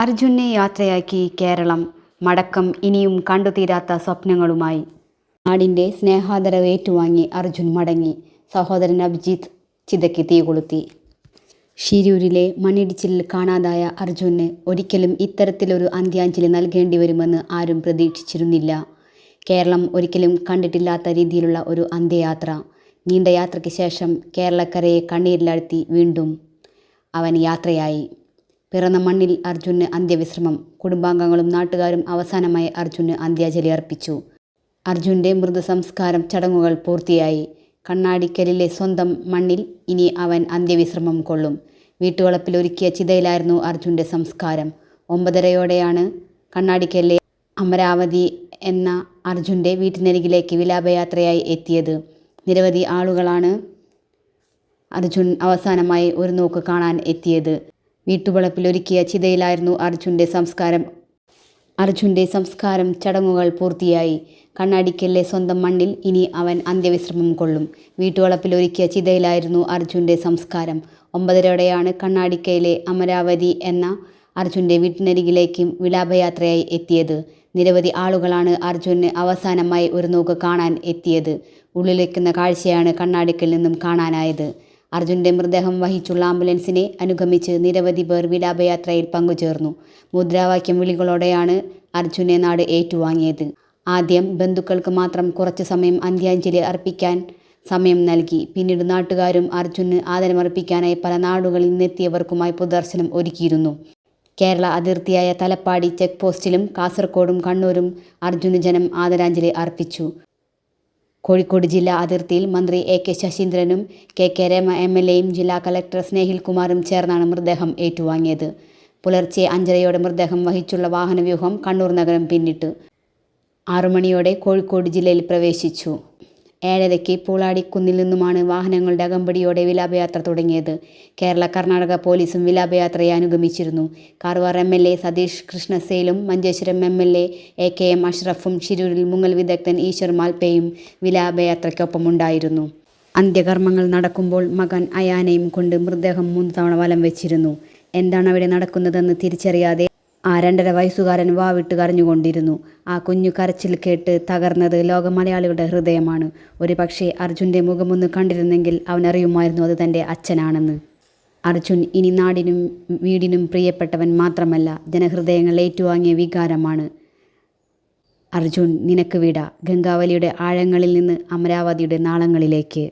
അർജുനെ യാത്രയാക്കി കേരളം. മടക്കം ഇനിയും കണ്ടുതീരാത്ത സ്വപ്നങ്ങളുമായി. നാടിന്റെ സ്നേഹാദരവ് ഏറ്റുവാങ്ങി അർജുൻ മടങ്ങി. സഹോദരൻ അഭിജിത്ത് ചിതയ്ക്ക് തീ കൊളുത്തി. ഷിരൂരിലെ മണ്ണിടിച്ചിലിൽ കാണാതായ അർജുന് ഒരിക്കലും ഇത്തരത്തിലൊരു അന്ത്യാഞ്ജലി നൽകേണ്ടി വരുമെന്ന് ആരും പ്രതീക്ഷിച്ചിരുന്നില്ല. കേരളം ഒരിക്കലും കണ്ടിട്ടില്ലാത്ത രീതിയിലുള്ള ഒരു അന്ത്യയാത്ര. നീണ്ട യാത്രയ്ക്ക് ശേഷം കേരളക്കരയെ കണ്ണീരിലാഴ്ത്തി വീണ്ടും അവൻ യാത്രയായി. പിറന്ന മണ്ണിൽ അർജുന് അന്ത്യവിശ്രമം. കുടുംബാംഗങ്ങളും നാട്ടുകാരും അവസാനമായി അർജുന് അന്ത്യാഞ്ജലി അർപ്പിച്ചു. അർജുന്റെ മൃതസംസ്കാരം ചടങ്ങുകൾ പൂർത്തിയായി. കണ്ണാടിക്കലിലെ സ്വന്തം മണ്ണിൽ ഇനി അവൻ അന്ത്യവിശ്രമം കൊള്ളും. വീട്ടുവളപ്പിൽ ഒരുക്കിയ ചിതയിലായിരുന്നു അർജുന്റെ സംസ്കാരം. ഒമ്പതരയോടെയാണ് കണ്ണാടിക്കലിലെ അമരാവതി എന്ന അർജുന്റെ വീട്ടിനരികിലേക്ക് വിലാപയാത്രയായി എത്തിയത്. നിരവധി ആളുകളാണ് അർജുൻ അവസാനമായി ഒരു നോക്ക് കാണാൻ എത്തിയത്. വീട്ടുവളപ്പിൽ ഒരുക്കിയ ചിതയിലായിരുന്നു അർജുന്റെ സംസ്കാരം. അർജുന്റെ സംസ്കാരം ചടങ്ങുകൾ പൂർത്തിയായി. കണ്ണാടിക്കലിലെ സ്വന്തം മണ്ണിൽ ഇനി അവൻ അന്ത്യവിശ്രമം കൊള്ളും. വീട്ടുവളപ്പിൽ ഒരുക്കിയ ചിതയിലായിരുന്നു അർജുന്റെ സംസ്കാരം. ഒമ്പതരയോടെയാണ് കണ്ണാടിക്കയിലെ അമരാവതി എന്ന അർജുന്റെ വീട്ടിനരികിലേക്ക് വിലാപയാത്രയായി എത്തിയത്. നിരവധി ആളുകളാണ് അർജുന് അവസാനമായി ഒരു നോക്ക് കാണാൻ എത്തിയത്. ഉള്ളിലേക്കുന്ന കാഴ്ചയാണ് കണ്ണാടിക്കൽ നിന്നും കാണാനായത്. അർജുന്റെ മൃതദേഹം വഹിച്ചുള്ള ആംബുലൻസിനെ അനുഗമിച്ച് നിരവധി പേർ വിലാപയാത്രയിൽ പങ്കുചേർന്നു. മുദ്രാവാക്യം വിളികളോടെയാണ് അർജുനെ നാട് ഏറ്റുവാങ്ങിയത്. ആദ്യം ബന്ധുക്കൾക്ക് മാത്രം കുറച്ച് സമയം അന്ത്യാഞ്ജലി അർപ്പിക്കാൻ സമയം നൽകി. പിന്നീട് നാട്ടുകാരും അർജുന് ആദരമർപ്പിക്കാനായി പല നാടുകളിൽ നിന്നെത്തിയവർക്കുമായി പൊതുദർശനം ഒരുക്കിയിരുന്നു. കേരള അതിർത്തിയായ തലപ്പാടി ചെക്ക് പോസ്റ്റിലും കാസർഗോഡും കണ്ണൂരും അർജുന് ജനം ആദരാഞ്ജലി അർപ്പിച്ചു. കോഴിക്കോട് ജില്ലാ അതിർത്തിയിൽ മന്ത്രി A K ശശീന്ദ്രനും K K Rama M L എയും ജില്ലാ കലക്ടർ സ്നേഹിൽ കുമാറും ചേർന്നാണ് മൃതദേഹം ഏറ്റുവാങ്ങിയത്. പുലർച്ചെ അഞ്ചരയോടെ മൃതദേഹം വഹിച്ചുള്ള വാഹനവ്യൂഹം കണ്ണൂർ നഗരം പിന്നിട്ടു. ആറുമണിയോടെ കോഴിക്കോട് ജില്ലയിൽ പ്രവേശിച്ചു. ഏഴരയ്ക്ക് പൂളാടിക്കുന്നിൽ നിന്നുമാണ് വാഹനങ്ങളുടെ അകമ്പടിയോടെ വിലാപയാത്ര തുടങ്ങിയത്. കേരള കർണാടക പോലീസും വിലാപയാത്രയെ അനുഗമിച്ചിരുന്നു. Karwar M L A Satish കൃഷ്ണസേലും Manjeshwaram M L A A K M അഷ്റഫും ശിരൂരിൽ മുങ്ങൽ വിദഗ്ധൻ ഈശ്വർ മാൽപ്പയും വിലാപയാത്രയ്ക്കൊപ്പമുണ്ടായിരുന്നു. അന്ത്യകർമ്മങ്ങൾ നടക്കുമ്പോൾ മകൻ അയാനയും കൊണ്ട് മൃതദേഹം മൂന്ന് തവണ വലം വെച്ചിരുന്നു. എന്താണ് അവിടെ നടക്കുന്നതെന്ന് തിരിച്ചറിയാതെ ആ രണ്ടര വയസ്സുകാരൻ വാവിട്ട് കരഞ്ഞുകൊണ്ടിരുന്നു. ആ കുഞ്ഞു കരച്ചിൽ കേട്ട് തകർന്നത് ലോക മലയാളികളുടെ ഹൃദയമാണ്. ഒരു പക്ഷേ അർജുന്റെ മുഖമൊന്ന് കണ്ടിരുന്നെങ്കിൽ അവനറിയുമായിരുന്നു അത് തന്റെ അച്ഛനാണെന്ന്. അർജുൻ ഇനി നാടിനും വീടിനും പ്രിയപ്പെട്ടവൻ മാത്രമല്ല ജനഹൃദയങ്ങൾ ഏറ്റുവാങ്ങിയ വികാരമാണ്. അർജുൻ നിനക്ക് വിട. ഗംഗാവലിയുടെ ആഴങ്ങളിൽ നിന്ന് അമരാവതിയുടെ നാളങ്ങളിലേക്ക്.